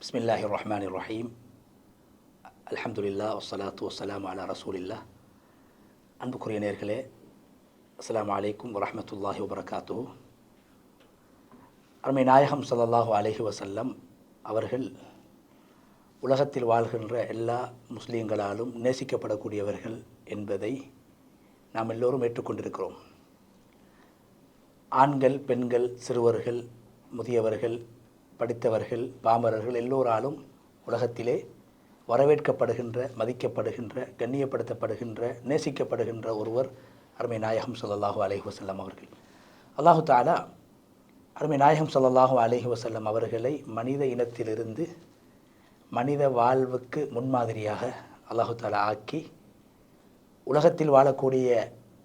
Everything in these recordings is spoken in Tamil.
பிஸ்மில்லாஹி ரஹ்மான் ரஹீம் அல்ஹம்துலில்லா வஸ்ஸலாத்து வஸ்ஸலாம் அலா ரசூலில்லா அன்புக்குரிய நேர்களே அஸ்ஸலாமு அலைக்கும் வரஹ்மத்துல்லாஹி வபரகாத்து அருமை நாயகம் ஸல்லல்லாஹு அலைஹி வஸல்லம் அவர்கள் உலகத்தில் வாழ்கின்ற எல்லா முஸ்லீம்களாலும் நேசிக்கப்படக்கூடியவர்கள் என்பதை நாம் எல்லோரும் ஏற்றுக்கொண்டிருக்கிறோம் ஆண்கள் பெண்கள் சிறுவர்கள் முதியவர்கள் படித்தவர்கள் பாமரர்கள் எல்லோராலும் உலகத்திலே வரவேற்கப்படுகின்ற மதிக்கப்படுகின்ற கண்ணியப்படுத்தப்படுகின்ற நேசிக்கப்படுகின்ற ஒருவர் அருமை நாயகம் ஸல்லல்லாஹு அலஹி வசல்லம் அவர்கள். அல்லாஹு தாலா அருமை நாயகம் ஸல்லல்லாஹு அலஹி வசல்லம் அவர்களை மனித இனத்திலிருந்து மனித வாழ்வுக்கு முன்மாதிரியாக அல்லாஹு தாலா ஆக்கி உலகத்தில் வாழக்கூடிய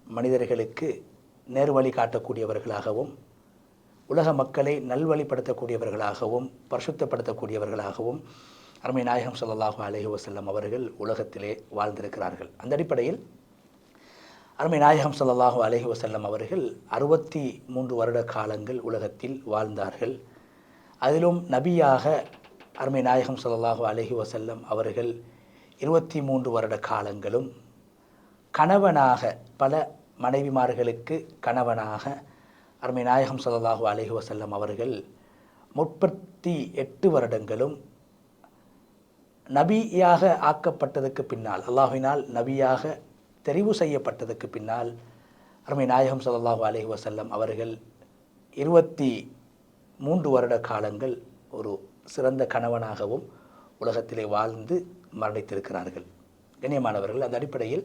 மனிதர்களுக்கு நேர்வழி காட்டக்கூடியவர்களாகவும் உலக மக்களை நல்வழிப்படுத்தக்கூடியவர்களாகவும் பரிசுத்தப்படுத்தக்கூடியவர்களாகவும் அருமை நாயகம் ஸல்லல்லாஹு அலஹி வசல்லம் அவர்கள் உலகத்திலே வாழ்ந்திருக்கிறார்கள். அந்த அடிப்படையில் அருமை நாயகம் ஸல்லல்லாஹு அலஹி வசல்லம் அவர்கள் அறுபத்தி மூன்று வருட காலங்கள் உலகத்தில் வாழ்ந்தார்கள். அதிலும் நபியாக அருமை நாயகம் ஸல்லல்லாஹு அலஹி வசல்லம் அவர்கள் இருபத்தி மூன்று வருட காலங்களும் கணவனாக பல மனைவிமார்களுக்கு கணவனாக அருமை நாயகம் சல்லாஹு அலஹி வசல்லம் அவர்கள் முப்பத்தி எட்டு வருடங்களும் நபியாக ஆக்கப்பட்டதுக்கு பின்னால் அல்லாஹினால் நபியாக தெரிவு செய்யப்பட்டதுக்கு பின்னால் அருமை நாயகம் சல்லாஹு அலஹி வசல்லம் அவர்கள் இருபத்தி மூன்று வருட காலங்கள் ஒரு சிறந்த கணவனாகவும் உலகத்திலே வாழ்ந்து மரணித்திருக்கிறார்கள். கண்ணியமானவர்கள் அந்த அடிப்படையில்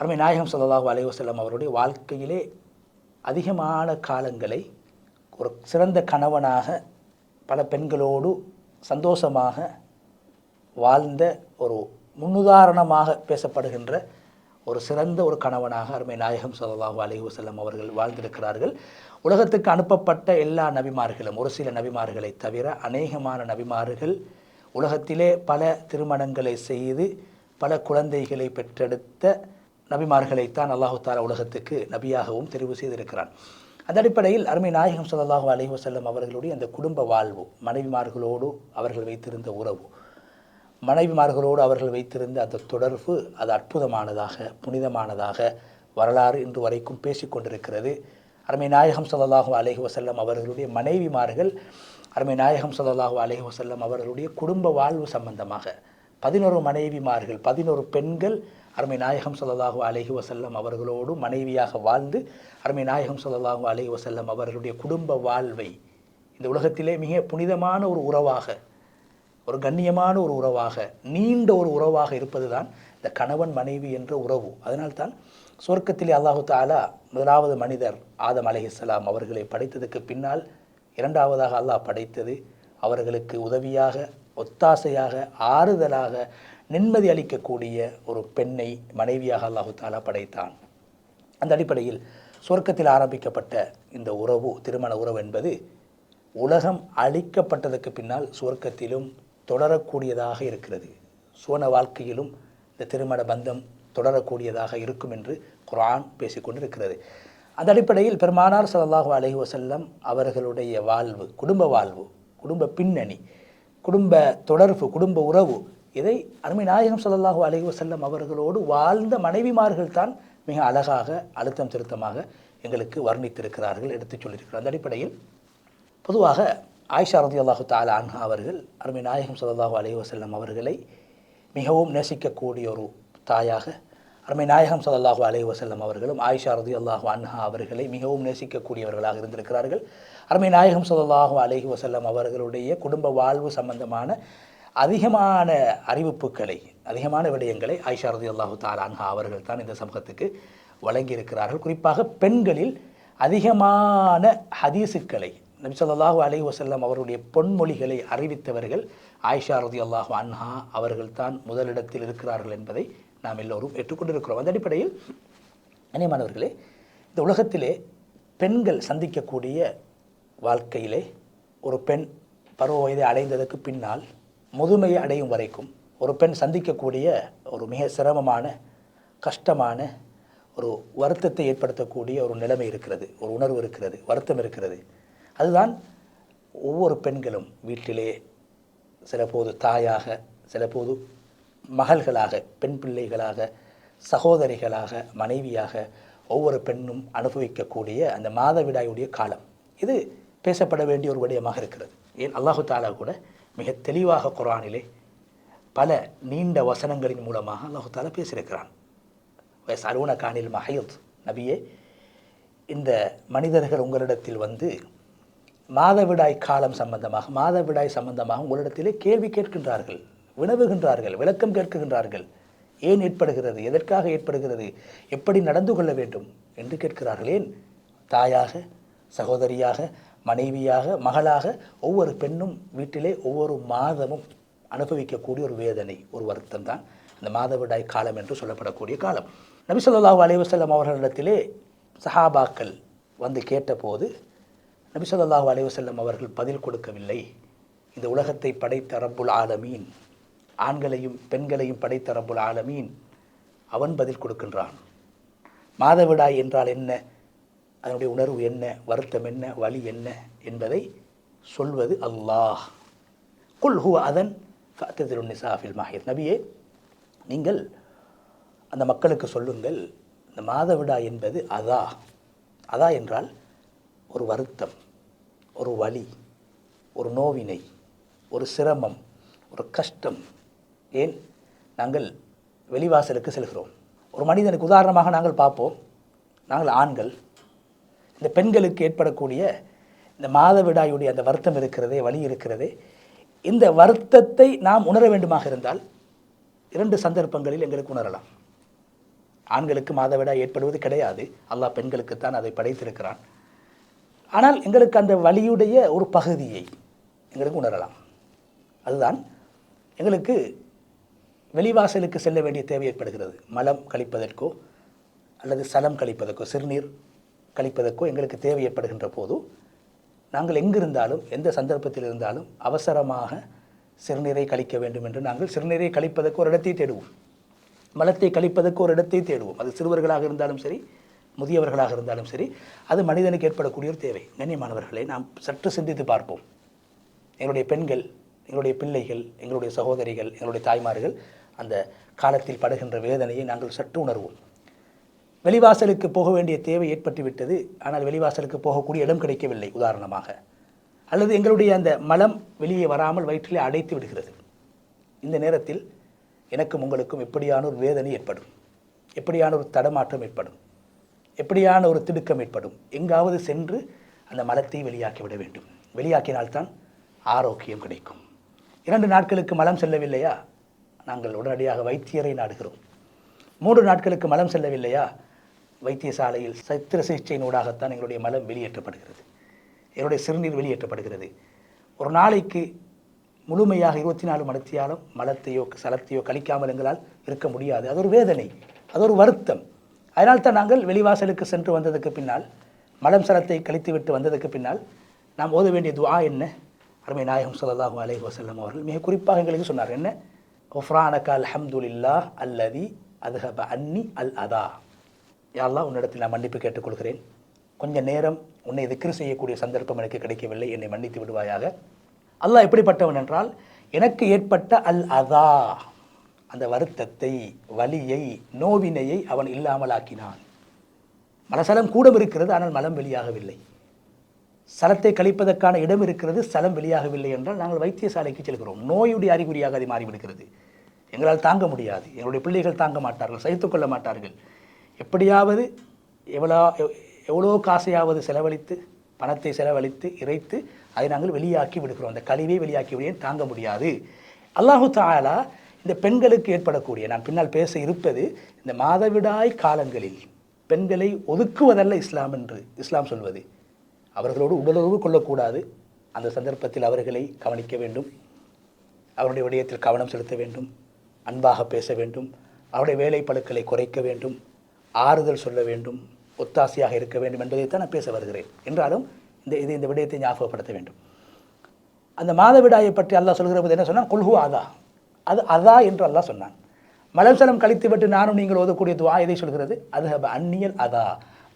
அருமை நாயகம் ஸல்லல்லாஹு அலைவசல்லம் அவருடைய வாழ்க்கையிலே அதிகமான காலங்களை ஒரு சிறந்த கணவனாக பல பெண்களோடு சந்தோஷமாக வாழ்ந்த ஒரு முன்னுதாரணமாக பேசப்படுகின்ற ஒரு சிறந்த ஒரு கணவனாக அருமை நாயகம் ஸல்லல்லாஹு அலைஹி வசல்லம் அவர்கள் வாழ்ந்திருக்கிறார்கள். உலகத்துக்கு அனுப்பப்பட்ட எல்லா நபிமார்களும் ஒரு சில நபிமார்களை தவிர அநேகமான நபிமார்கள் உலகத்திலே பல திருமணங்களை செய்து பல குழந்தைகளை பெற்றெடுத்த நபிமார்களைத்தான் அல்லாஹு தாலா உலகத்துக்கு நபியாகவும் தெரிவு செய்திருக்கிறான். அந்த அடிப்படையில் அருமை நாயகம் சல்லாஹூ அலி வசல்லம் அவர்களுடைய அந்த குடும்ப வாழ்வு மனைவிமார்களோடு அவர்கள் வைத்திருந்த உறவு மனைவிமார்களோடு அவர்கள் வைத்திருந்த அந்த தொடர்பு அது அற்புதமானதாக புனிதமானதாக வரலாறு இன்று வரைக்கும் பேசிக்கொண்டிருக்கிறது அருமை நாயகம் சல்லாஹூ அலஹி வசல்லம் அவர்களுடைய மனைவிமார்கள் அருமை நாயகம் சல்லாஹூ அலஹி வசல்லம் அவர்களுடைய குடும்ப வாழ்வு சம்பந்தமாக பதினோரு மனைவிமார்கள் பதினோரு பெண்கள் அருமை நாயகம் சொல்லலாஹு அலஹி வசல்லம் அவர்களோடு மனைவியாக வாழ்ந்து அருமை நாயகம் சொல்லலாஹு அலஹி வசல்லம் அவர்களுடைய குடும்ப வாழ்வை இந்த உலகத்திலே மிக புனிதமான ஒரு உறவாக ஒரு கண்ணியமான ஒரு உறவாக நீண்ட ஒரு உறவாக இருப்பது தான் இந்த கணவன் மனைவி என்ற உறவு. அதனால்தான் சொர்க்கத்திலே அல்லாஹு தாலா முதலாவது மனிதர் ஆதம் அலஹிஸ்லாம் அவர்களை படைத்ததுக்கு பின்னால் இரண்டாவதாக அல்லாஹ் படைத்தது அவர்களுக்கு உதவியாக ஒத்தாசையாக ஆறுதலாக நிம்மதி அளிக்கக்கூடிய ஒரு பெண்ணை மனைவியாக அல்லாஹு தாலா படைத்தான். அந்த அடிப்படையில் சொர்க்கத்தில் ஆரம்பிக்கப்பட்ட இந்த உறவு திருமண உறவு என்பது உலகம் அழிக்கப்பட்டதற்கு பின்னால் சுவர்க்கத்திலும் தொடரக்கூடியதாக இருக்கிறது. சுவன வாழ்க்கையிலும் இந்த திருமண பந்தம் தொடரக்கூடியதாக இருக்கும் என்று குரான் பேசிக்கொண்டிருக்கிறது அந்த அடிப்படையில் பெருமானார் சல்லாஹு அலஹி வசல்லம் அவர்களுடைய வாழ்வு குடும்ப வாழ்வு குடும்ப பின்னணி குடும்ப தொடர்பு குடும்ப உறவு இதை அருமை நாயகம் ஸல்லல்லாஹு அலைஹி செல்லும் அவர்களோடு வாழ்ந்த மனைவிமார்கள் தான் மிக அழகாக அழுத்தம் திருத்தமாக எங்களுக்கு வர்ணித்திருக்கிறார்கள் எடுத்துச் சொல்லியிருக்கிறார். அந்த அடிப்படையில் பொதுவாக ஆயிஷா ரதி அல்லாஹு தாலா அன்ஹா அவர்கள் அருமை நாயகம் ஸல்லல்லாஹு அலைஹி வசல்லம் அவர்களை மிகவும் நேசிக்கக்கூடிய ஒரு தாயாக அருமை நாயகம் ஸல்லல்லாஹு அலைஹி வசல்லம் அவர்களும் ஆயிஷா ரதி அல்லாஹு அன்ஹா அவர்களை மிகவும் நேசிக்கக்கூடியவர்களாக இருந்திருக்கிறார்கள். அருமை நாயகம் ஸல்லல்லாஹு அலைஹி வசல்லம் அவர்களுடைய குடும்ப வாழ்வு சம்பந்தமான அதிகமான அறிவிப்புகளை அதிகமான விடயங்களை ஆயிஷா ரதி அல்லாஹு தாலான்ஹா அவர்கள் தான் இந்த சமூகத்துக்கு வழங்கியிருக்கிறார்கள். குறிப்பாக பெண்களில் அதிகமான ஹதீசுக்களை நபி ஸல்லல்லாஹு அலைஹி வஸல்லம் அவருடைய பொன்மொழிகளை அறிவித்தவர்கள் ஆயிஷா ரதி அல்லாஹு அன்ஹா அவர்கள் தான் முதலிடத்தில் இருக்கிறார்கள் என்பதை நாம் எல்லோரும் ஏற்றுக்கொண்டிருக்கிறோம். அந்த அடிப்படையில் அநியமானவர்களே இந்த உலகத்திலே பெண்கள் சந்திக்கக்கூடிய வாழ்க்கையிலே ஒரு பெண் பருவ வயதை அடைந்ததற்கு பின்னால் முதுமையை அடையும் வரைக்கும் ஒரு பெண் சந்திக்கக்கூடிய ஒரு மிக சிரமமான கஷ்டமான ஒரு வருத்தத்தை ஏற்படுத்தக்கூடிய ஒரு நிலைமை இருக்கிறது ஒரு உணர்வு இருக்கிறது வருத்தம் இருக்கிறது. அதுதான் ஒவ்வொரு பெண்களும் வீட்டிலே சில போது தாயாக சில போது மகள்களாக பெண் பிள்ளைகளாக சகோதரிகளாக மனைவியாக ஒவ்வொரு பெண்ணும் அனுபவிக்கக்கூடிய அந்த மாதவிடாயுடைய காலம். இது பேசப்பட வேண்டிய ஒரு விடயமாக இருக்கிறது. ஏன்? அல்லாஹு தாலா கூட மிக தெளிவாக குரானிலே பல நீண்ட வசனங்களின் மூலமாக அல்லாஹால பேசியிருக்கிறான் பேசியிருக்கிறான். அருண கானில் மஹயத் நபியே இந்த மனிதர்கள் உங்களிடத்தில் வந்து மாதவிடாய் காலம் சம்பந்தமாக மாதவிடாய் சம்பந்தமாக உங்களிடத்திலே கேள்வி கேட்கின்றார்கள் வினவுகின்றார்கள் விளக்கம் கேட்கின்றார்கள். ஏன் ஏற்படுகிறது எதற்காக ஏற்படுகிறது எப்படி நடந்து கொள்ள வேண்டும் என்று கேட்கிறார்கள் ஏன் தாயாக சகோதரியாக மனைவியாக மகளாக ஒவ்வொரு பெண்ணும் வீட்டிலே ஒவ்வொரு மாதமும் அனுபவிக்கக்கூடிய ஒரு வேதனை ஒரு வருத்தம் தான் அந்த மாதவிடாய் காலம் என்று சொல்லப்படக்கூடிய காலம். நபி அலைவசல்லம் அவர்களிடத்திலே சஹாபாக்கள் வந்து கேட்டபோது நபிசல்லாஹு அலைவசல்லம் அவர்கள் பதில் கொடுக்கவில்லை. இந்த உலகத்தை படைத்த ரப்புல் ஆலமீன் ஆண்களையும் பெண்களையும் படைத்த ரப்புல் ஆலமீன் அவன் பதில் கொடுக்கின்றான். மாதவிடாய் என்றால் என்ன? அதனுடைய உணர்வு என்ன வருத்தம் என்ன வழி என்ன என்பதை சொல்வது அல்லாஹ். குல் ஹுவ அதன் ஃபஅத்ததிரு நிசாஃபில் மாஹித். நபியே நீங்கள் அந்த மக்களுக்கு சொல்லுங்கள் இந்த மாதவிடா என்பது அதா. அதா என்றால் ஒரு வருத்தம் ஒரு வலி ஒரு நோவினை ஒரு சிரமம் ஒரு கஷ்டம். ஏன்? நாங்கள் வெளிவாசலுக்கு செல்கிறோம். ஒரு மனிதனுக்கு உதாரணமாக நாங்கள் பார்ப்போம். நாங்கள் ஆண்கள். இந்த பெண்களுக்கு ஏற்படக்கூடிய இந்த மாதவிடாயுடைய அந்த வருத்தம் இருக்கிறதே வலி இருக்கிறதே இந்த வருத்தத்தை நாம் உணர வேண்டுமாக இருந்தால் இரண்டு சந்தர்ப்பங்களில் எங்களுக்கு உணரலாம். ஆண்களுக்கு மாதவிடாய் ஏற்படுவது கிடையாது. அல்லாஹ் பெண்களுக்குத்தான் அதை படைத்திருக்கிறான். ஆனால் எங்களுக்கு அந்த வழியுடைய ஒரு பகுதியை எங்களுக்கு உணரலாம். அதுதான் எங்களுக்கு வெளிவாசலுக்கு செல்ல வேண்டிய தேவை ஏற்படுகிறது. மலம் கழிப்பதற்கோ அல்லது சலம் கழிப்பதற்கோ சிறுநீர் கழிப்பதற்கோ எங்களுக்கு தேவை ஏற்படுகின்ற போது நாங்கள் எங்கிருந்தாலும் எந்த சந்தர்ப்பத்தில் இருந்தாலும் அவசரமாக சிறுநீரை கழிக்க வேண்டும் என்று நாங்கள் சிறுநீரை கழிப்பதற்கு ஒரு இடத்தை தேடுவோம். மலத்தை கழிப்பதற்கு ஒரு இடத்தை தேடுவோம். அது சிறுவர்களாக இருந்தாலும் சரி முதியவர்களாக இருந்தாலும் சரி அது மனிதனுக்கு ஏற்படக்கூடிய ஒரு தேவை. கண்ணியமானவர்களை நாம் சற்று சிந்தித்து பார்ப்போம். எங்களுடைய பெண்கள் எங்களுடைய பிள்ளைகள் எங்களுடைய சகோதரிகள் எங்களுடைய தாய்மார்கள் அந்த காலத்தில் படுகின்ற வேதனையை நாங்கள் சற்று உணர்வோம். வெளிவாசலுக்கு போக வேண்டிய தேவை ஏற்பட்டுவிட்டது ஆனால் வெளிவாசலுக்கு போகக்கூடிய இடம் கிடைக்கவில்லை உதாரணமாக. அல்லது எங்களுடைய அந்த மலம் வெளியே வராமல் வயிற்றிலே அடைத்து விடுகிறது. இந்த நேரத்தில் எனக்கும் உங்களுக்கும் எப்படியான ஒரு வேதனை ஏற்படும். எப்படியான ஒரு தடமாற்றம் ஏற்படும். எப்படியான ஒரு திடுக்கம் ஏற்படும். எங்காவது சென்று அந்த மலத்தை வெளியாக்கி விட வேண்டும். வெளியாக்கினால்தான் ஆரோக்கியம் கிடைக்கும். இரண்டு நாட்களுக்கு மலம் செல்லவில்லையா? நாங்கள் உடனடியாக வைத்தியரை நாடுகிறோம். மூன்று நாட்களுக்கு மலம் செல்லவில்லையா? வைத்தியசாலையில் சத்திர சிகிச்சையினூடாகத்தான் எங்களுடைய மலம் வெளியேற்றப்படுகிறது. என்னுடைய சிறுநீர் வெளியேற்றப்படுகிறது. ஒரு நாளைக்கு முழுமையாக இருபத்தி நாலு மடத்தியாலும் மலத்தையோ சலத்தையோ கழிக்காமல் எங்களால் இருக்க முடியாது. அது ஒரு வேதனை அது ஒரு வருத்தம். அதனால் தான் நாங்கள் வெளிவாசலுக்கு சென்று வந்ததுக்கு பின்னால் மலம் சலத்தை கழித்துவிட்டு வந்ததுக்கு பின்னால் நாம் ஓத வேண்டிய துவா என்ன? அருமை நாயகம் சொல்லலாஹு அலைஹி வஸல்லம் அவர்கள் மிக குறிப்பாக எங்களுக்கு சொன்னார். என்ன? ஒஃப்ரானக்கா அல்ஹம்துல்லா அல்லதி அதுஹப அன்னி அல் அதா யாரெல்லாம் உன்னிடத்தில் நான் மன்னிப்பு கேட்டுக்கொள்கிறேன். கொஞ்ச நேரம் உன்னை திக்ரு செய்யக்கூடிய சந்தர்ப்பம் எனக்கு கிடைக்கவில்லை. என்னை மன்னித்து விடுவாயாக. அல்லாஹ் எப்படிப்பட்டவன் என்றால் எனக்கு ஏற்பட்ட அல் அதா அந்த வருத்தத்தை வலியை நோவினையை அவன் இல்லாமல் ஆக்கினான் மலசலம் கூடம் இருக்கிறது ஆனால் மலம் வெளியாகவில்லை. சலத்தை கழிப்பதற்கான இடம் இருக்கிறது சலம் வெளியாகவில்லை என்றால் நாங்கள் வைத்தியசாலைக்கு செல்கிறோம். நோயுடைய அறிகுறியாக அது மாறிவிடுகிறது. எங்களால் தாங்க முடியாது. எங்களுடைய பிள்ளைகள் தாங்க மாட்டார்கள் சகித்துக்கொள்ள மாட்டார்கள். எப்படியாவது எவ்வளோ எவ்- எவ்வளோ காசையாவது செலவழித்து பணத்தை செலவழித்து இறைத்து அதை நாங்கள் வெளியாக்கி விடுகிறோம். அந்த கழிவை வெளியாக்கி விடுவேன் தாங்க முடியாது. அல்லாஹு தாலா இந்த பெண்களுக்கு ஏற்படக்கூடிய நான் பின்னால் பேச இருப்பது இந்த மாதவிடாய் காலங்களில் பெண்களை ஒதுக்குவதல்ல இஸ்லாம் என்று இஸ்லாம் சொல்வது. அவர்களோடு உடலுறவு கொள்ளக்கூடாது. அந்த சந்தர்ப்பத்தில் அவர்களை கவனிக்க வேண்டும். அவருடைய விடயத்தில் கவனம் செலுத்த வேண்டும். அன்பாக பேச வேண்டும். அவருடைய வேலை பழுக்களை குறைக்க வேண்டும். ஆறுதல் சொல்ல வேண்டும் ஒத்தாசையாக இருக்க வேண்டும் என்பதைத்தான் நான் பேச வருகிறேன். என்றாலும் இந்த இது இந்த விடயத்தை ஞாபகப்படுத்த வேண்டும். அந்த மாதவிடாயை பற்றி அல்லாஹ் சொல்கிற போது என்ன சொன்னான்? குல்ஹு அதா. அது அதா என்று அல்லாஹ் சொன்னான். மலசலம் கழித்துவிட்டு நானும் நீங்கள் ஓதக்கூடிய துவா எதை சொல்கிறது? அது அந்நியல் அதா.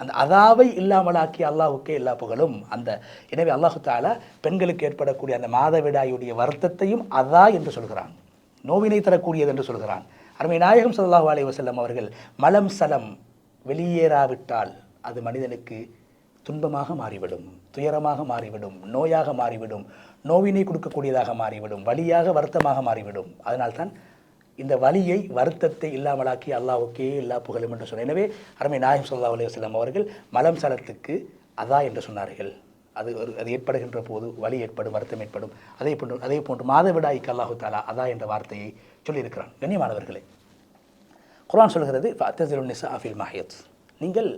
அந்த அதாவை இல்லாமலாக்கி அல்லாஹுக்கே எல்லா புகழும் அந்த எனவே அல்லாஹு தாலா பெண்களுக்கு ஏற்படக்கூடிய அந்த மாதவிடாயுடைய வருத்தத்தையும் அதா என்று சொல்கிறான். நோவினை தரக்கூடியது என்று சொல்கிறான். அருமை நாயகம் சல்லாஹ் அலைஹி அவர்கள் மலம் சலம் வெளியேறாவிட்டால் அது மனிதனுக்கு துன்பமாக மாறிவிடும் துயரமாக மாறிவிடும் நோயாக மாறிவிடும் நோவினை கொடுக்கக்கூடியதாக மாறிவிடும் வழியாக வருத்தமாக மாறிவிடும். அதனால்தான் இந்த வலியை வருத்தத்தை இல்லாமலாக்கி அல்லாஹுக்கே இல்லா புகழும் என்று சொன்னார். எனவே அருமை நாயகம் சொல்லா அலுவலம் அவர்கள் மலம் சலத்துக்கு அதா என்று சொன்னார்கள். அது ஒரு அது ஏற்படுகின்ற போது வலி ஏற்படும் வருத்தம் ஏற்படும். அதே போன்று அதே போன்று மாதவிடாய்க்கு அல்லாஹு தாலா அதா என்ற வார்த்தையை சொல்லியிருக்கிறான். கண்ணியமானவர்களே குரான் சொல்கிறது ஃபஅத்தஸிலுன் நிசா ஃபில் மாஹியத் நீங்கள்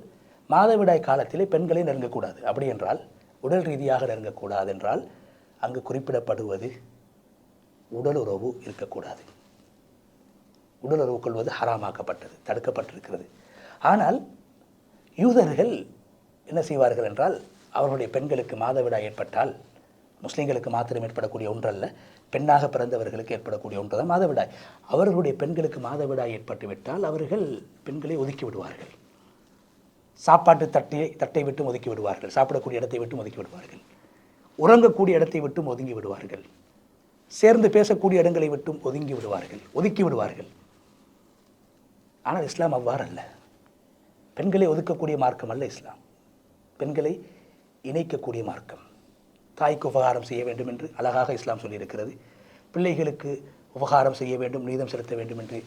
மாதவிடாய் காலத்திலே பெண்களை நெருங்கக்கூடாது. அப்படி என்றால் உடல் ரீதியாக நெருங்கக்கூடாது என்றால் அங்கு குறிப்பிடப்படுவது உடலுறவு இருக்கக்கூடாது. உடலுறவு கொள்வது ஹராமாக்கப்பட்டது தடுக்கப்பட்டிருக்கிறது. ஆனால் யூதர்கள் என்ன செய்வார்கள் என்றால் அவர்களுடைய பெண்களுக்கு மாதவிடாய் ஏற்பட்டால் முஸ்லீம்களுக்கு மாத்திரம் ஏற்படக்கூடிய ஒன்றல்ல பெண்ணாக பிறந்தவர்களுக்கு ஏற்படக்கூடிய ஒன்று தான் மாதவிடாய். அவர்களுடைய பெண்களுக்கு மாதவிடாய் ஏற்பட்டு விட்டால் அவர்கள் பெண்களை ஒதுக்கி விடுவார்கள். சாப்பாட்டு தட்டை தட்டை விட்டு ஒதுக்கி விடுவார்கள். சாப்பிடக்கூடிய இடத்தை விட்டும் ஒதுக்கி விடுவார்கள். உறங்கக்கூடிய இடத்தை விட்டும் ஒதுங்கி விடுவார்கள். சேர்ந்து பேசக்கூடிய இடங்களை விட்டும் ஒதுங்கி விடுவார்கள். ஒதுக்கி விடுவார்கள். ஆனால் இஸ்லாம் அவ்வாறு அல்ல பெண்களை ஒதுக்கக்கூடிய மார்க்கம் அல்ல இஸ்லாம். பெண்களை இணைக்கக்கூடிய மார்க்கம். தாய்க்கு உபகாரம் செய்ய வேண்டும் என்று அழகாக இஸ்லாம் சொல்லியிருக்கிறது. பிள்ளைகளுக்கு உபகாரம் செய்ய வேண்டும் நீதம் செலுத்த வேண்டும் என்று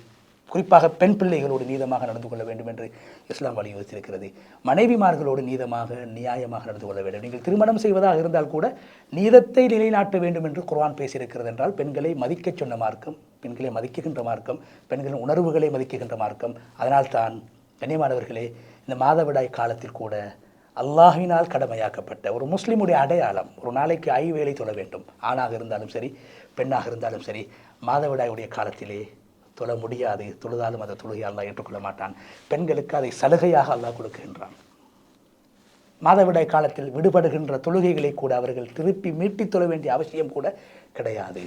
குறிப்பாக பெண் பிள்ளைகளோடு நீதமாக நடந்து கொள்ள வேண்டும் என்று இஸ்லாம் வலியுறுத்தியிருக்கிறது. மனைவிமார்களோடு நீதமாக நியாயமாக நடந்து கொள்ள வேண்டும். நீங்கள் திருமணம் செய்வதாக இருந்தால் கூட நீதத்தை நிலைநாட்ட வேண்டும் என்று குர்ஆன் பேசியிருக்கிறது என்றால் பெண்களை மதிக்கச் சொன்ன மார்க்கம் பெண்களை மதிக்குகின்ற மார்க்கம் பெண்களின் உணர்வுகளை மதிக்குகின்ற மார்க்கம். அதனால் தான் கண்ணியமானவர்களே இந்த மாதவிடாய் காலத்தில் கூட அல்லாஹினால் கடமையாக்கப்பட்ட ஒரு முஸ்லீமுடைய அடையாளம் ஒரு நாளைக்கு ஐவேளை தொழ வேண்டும். ஆணாக இருந்தாலும் சரி பெண்ணாக இருந்தாலும் சரி மாதவிடாயுடைய காலத்திலே தொழ முடியாது. தொழுதாலும் அதை தொழுகை அல்லாஹ் ஏற்றுக்கொள்ள மாட்டான். பெண்களுக்கு அதை சலுகையாக அல்லாஹ் கொடுக்கின்றான். மாதவிடாய் காலத்தில் விடுபடுகின்ற தொழுகைகளை கூட அவர்கள் திருப்பி மீட்டி தொழ வேண்டிய அவசியம் கூட கிடையாது.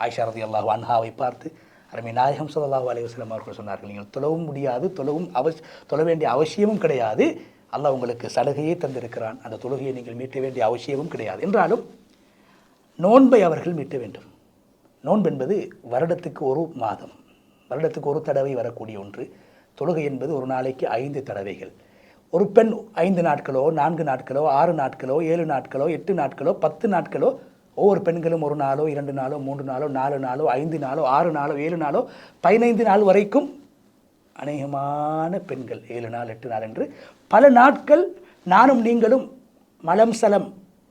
ஆயிஷாரதி அல்லாஹ் அன்ஹாவை பார்த்து அருமை நாயகம் ஸல்லல்லாஹு அலைஹி அவர்கள் சொன்னார்கள் நீங்கள் தொழவும் முடியாது தொழவும் அவசி தொழ வேண்டிய அவசியமும் கிடையாது. அல்லாஹ் உங்களுக்கு சலுகையே தந்திருக்கிறான். அந்த தொழுகையை நீங்கள் மீட்ட வேண்டிய அவசியமும் கிடையாது. என்றாலும் நோன்பை அவர்கள் மீட்ட வேண்டும். நோன்பு என்பது வருடத்துக்கு ஒரு மாதம். வருடத்துக்கு ஒரு தடவை வரக்கூடிய ஒன்று. தொழுகை என்பது ஒரு நாளைக்கு ஐந்து தடவைகள். ஒரு பெண் ஐந்து நாட்களோ நான்கு நாட்களோ ஆறு நாட்களோ ஏழு நாட்களோ எட்டு நாட்களோ பத்து நாட்களோ ஒவ்வொரு பெண்களும் ஒரு நாளோ இரண்டு நாளோ மூன்று நாளோ நாலு நாளோ ஐந்து நாளோ ஆறு நாளோ ஏழு நாளோ பதினைந்து நாள் வரைக்கும் அநேகமான பெண்கள் ஏழு நாள் எட்டு நாள் என்று பல நாட்கள் நானும் நீங்களும் மலம் சலம்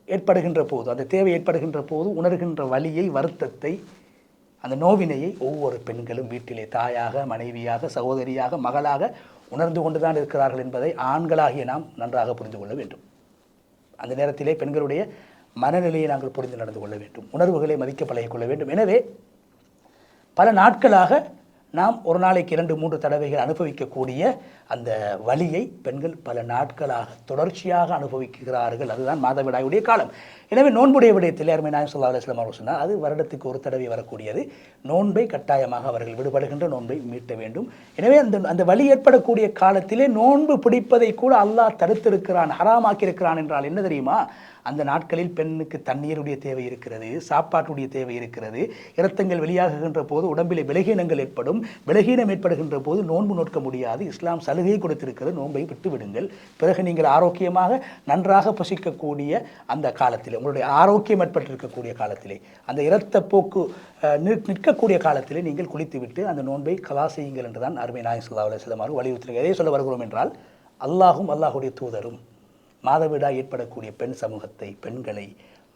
ஏற்படுகின்ற போது அந்த தேவை ஏற்படுகின்ற போது உணர்கின்ற வலியை வருத்தத்தை அந்த நோவினையை ஒவ்வொரு பெண்களும் வீட்டிலே தாயாக மனைவியாக சகோதரியாக மகளாக உணர்ந்து கொண்டுதான் இருக்கிறார்கள் என்பதை ஆண்களாகிய நாம் நன்றாக புரிந்து கொள்ள வேண்டும். அந்த நேரத்திலே பெண்களுடைய மனநிலையை நாங்கள் புரிந்து நடந்து கொள்ள வேண்டும். உணர்வுகளை மதிக்க பழகிக்கொள்ள வேண்டும். எனவே பல நாட்களாக நாம் ஒரு நாளைக்கு இரண்டு மூன்று தடவைகள் அனுபவிக்கக்கூடிய அந்த வழியை பெண்கள் பல நாட்களாக தொடர்ச்சியாக அனுபவிக்கிறார்கள். அதுதான் மாதவிடாயுடைய காலம். எனவே நோன்புடைய விடயத்தில் அருமை நாயம் சொல்லா அலுவலாம் அவர்கள் சொன்னால் அது வருடத்துக்கு ஒரு தடவை வரக்கூடியது. நோன்பை கட்டாயமாக அவர்கள் விடுபடுகின்ற நோன்பை மீட்ட வேண்டும். எனவே அந்த அந்த வழி ஏற்படக்கூடிய காலத்திலே நோன்பு பிடிப்பதை கூட அல்லாஹ் தடுத்திருக்கிறான் ஹராமாக்கியிருக்கிறான் என்றால் என்ன தெரியுமா? அந்த நாட்களில் பெண்ணுக்கு தண்ணீருடைய தேவை இருக்கிறது சாப்பாட்டுடைய தேவை இருக்கிறது இரத்தங்கள் வெளியாகுகின்ற போது உடம்பிலே விலகீனங்கள் ஏற்படும். விலகீனம் ஏற்படுகின்ற போது நோன்பு நோக்க முடியாது. இஸ்லாம் சலுகை கொடுத்திருக்கிறது நோன்பை விட்டு விடுங்கள் பிறகு நீங்கள் ஆரோக்கியமாக நன்றாக புசிக்கக்கூடிய அந்த காலத்தில் உங்களுடைய ஆரோக்கியம் ஏற்பட்டிருக்கக்கூடிய காலத்திலே அந்த இரத்த போக்கு நிற்- நிற்கக்கூடிய காலத்திலே நீங்கள் குளித்துவிட்டு அந்த நோன்பை கலா செய்யுங்கள் என்றுதான் அருமை நாயகம் சொல்லா அலுவலமாறு வலியுறுத்தி எதை சொல்ல வருகிறோம் என்றால் அல்லாஹும் அல்லாஹுடைய தூதரும் மாதவிடா ஏற்படக்கூடிய பெண் சமூகத்தை பெண்களை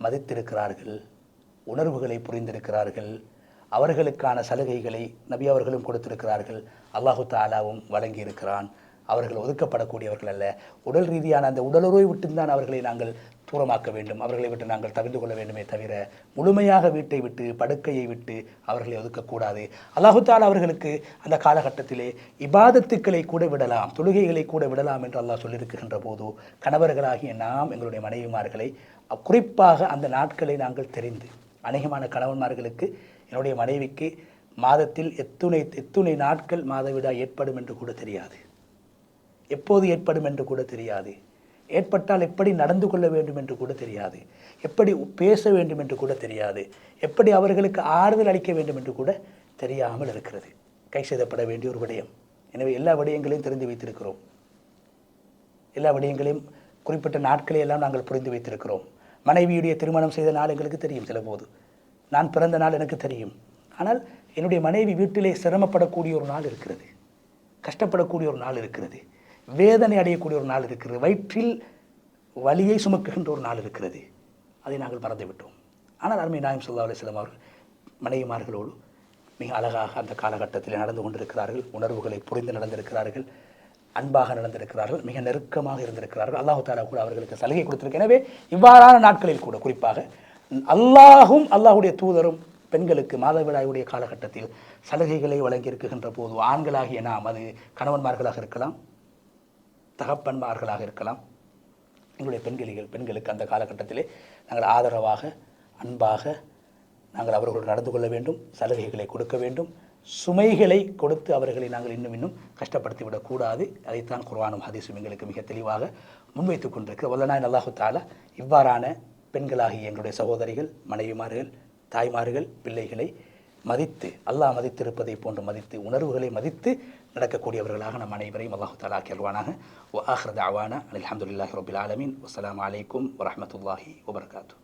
மதித்திருக்கிறார்கள் உணர்வுகளை புரிந்திருக்கிறார்கள் அவர்களுக்கான சலுகைகளை நபி அவர்களும் கொடுத்திருக்கிறார்கள் அல்லாஹு தாலாவும் வழங்கியிருக்கிறான். அவர்கள் ஒதுக்கப்படக்கூடியவர்கள் அல்ல. உடல் ரீதியான அந்த உடலுறவை விட்டுந்தான் அவர்களை நாங்கள் தூரமாக்க வேண்டும். அவர்களை விட்டு நாங்கள் தவிர்த்து கொள்ள வேண்டுமே தவிர முழுமையாக வீட்டை விட்டு படுக்கையை விட்டு அவர்களை ஒதுக்கக்கூடாது. அல்லாஹுத்தால் அவர்களுக்கு அந்த காலகட்டத்திலே இபாதத்துக்களை கூட விடலாம் தொழுகைகளை கூட விடலாம் என்று அல்லாஹ் சொல்லியிருக்கின்ற போது கணவர்களாகிய நாம் எங்களுடைய மனைவிமார்களை குறிப்பாக அந்த நாட்களை நாங்கள் தெரிந்து அநேகமான கணவன்மார்களுக்கு என்னுடைய மனைவிக்கு மாதத்தில் எத்துணை எத்துணை நாட்கள் மாதவிடா ஏற்படும் என்று கூட தெரியாது. எப்போது ஏற்படும் என்று கூட தெரியாது. ஏற்பட்டால் எப்படி நடந்து கொள்ள வேண்டும் என்று கூட தெரியாது. எப்படி பேச வேண்டும் என்று கூட தெரியாது. எப்படி அவர்களுக்கு ஆறுதல் அளிக்க வேண்டும் என்று கூட தெரியாமல் இருக்கிறது. கை செய்தப்பட வேண்டிய ஒரு விடயம். எனவே எல்லா விடயங்களையும் தெரிந்து வைத்திருக்கிறோம். எல்லா விடயங்களையும் குறிப்பிட்ட நாட்களை எல்லாம் நாங்கள் புரிந்து வைத்திருக்கிறோம். மனைவியுடைய திருமணம் செய்த நாள் எங்களுக்கு தெரியும் சில போது நான் பிறந்த நாள் எனக்கு தெரியும். ஆனால் என்னுடைய மனைவி வீட்டிலே சிரமப்படக்கூடிய ஒரு நாள் இருக்கிறது. கஷ்டப்படக்கூடிய ஒரு நாள் இருக்கிறது. வேதனை அடையக்கூடிய ஒரு நாள் இருக்கிறது. வயிற்றில் வலியை சுமக்குகின்ற ஒரு நாள் இருக்கிறது. அதை நாங்கள் மறந்துவிட்டோம். ஆனால் அருமை நாயம் சொல்லா அலிஸ்லாம் அவர்கள் மனைவிமார்களோடு மிக அழகாக அந்த காலகட்டத்தில் நடந்து கொண்டிருக்கிறார்கள். உணர்வுகளை புரிந்து நடந்திருக்கிறார்கள். அன்பாக நடந்திருக்கிறார்கள். மிக நெருக்கமாக இருந்திருக்கிறார்கள். அல்லாஹு தாலா கூட அவர்களுக்கு சலுகை கொடுத்திருக்கு. எனவே இவ்வாறான நாட்களில் கூட குறிப்பாக அல்லாஹும் அல்லாஹுடைய தூதரும் பெண்களுக்கு மாதவிடாயுடைய காலகட்டத்தில் சலுகைகளை வழங்கியிருக்கின்ற போது ஆண்களாகிய நாம் அது கணவன்மார்களாக இருக்கலாம். தகப்பன்மார்களாக இருக்கலாம். எங்களுடைய பெண்களிகள் பெண்களுக்கு அந்த காலகட்டத்திலே நாங்கள் ஆதரவாக அன்பாக நாங்கள் அவர்களோடு நடந்து கொள்ள வேண்டும் சலுகைகளை கொடுக்க வேண்டும். சுமைகளை கொடுத்து அவர்களை நாங்கள் இன்னும் இன்னும் கஷ்டப்படுத்தி விடக்கூடாது அதைத்தான் குர்வானும் ஹதீஸும் எங்களுக்கு மிக தெளிவாக முன்வைத்துக் கொண்டிருக்கிற வல்லநாயன் அல்லாஹு தாலா இவ்வாறான பெண்களாகிய எங்களுடைய சகோதரிகள் மனைவிமார்கள் தாய்மார்கள் பிள்ளைகளை மதித்து அல்லாஹ் மதித்திருப்பதை போன்று மதித்து உணர்வுகளை மதித்து நடக்கக்கூடியவர்களாக நம் அனைவரையும் அல்லாஹு தாலா கேள்வானாக ஒ ஆஹ்ரத் அவானா அலமதுல்லாஹி ரபுல் ஆலமின் வசலாம் அலைக்கும் வரமத்துல்லாஹி வபர்காத்து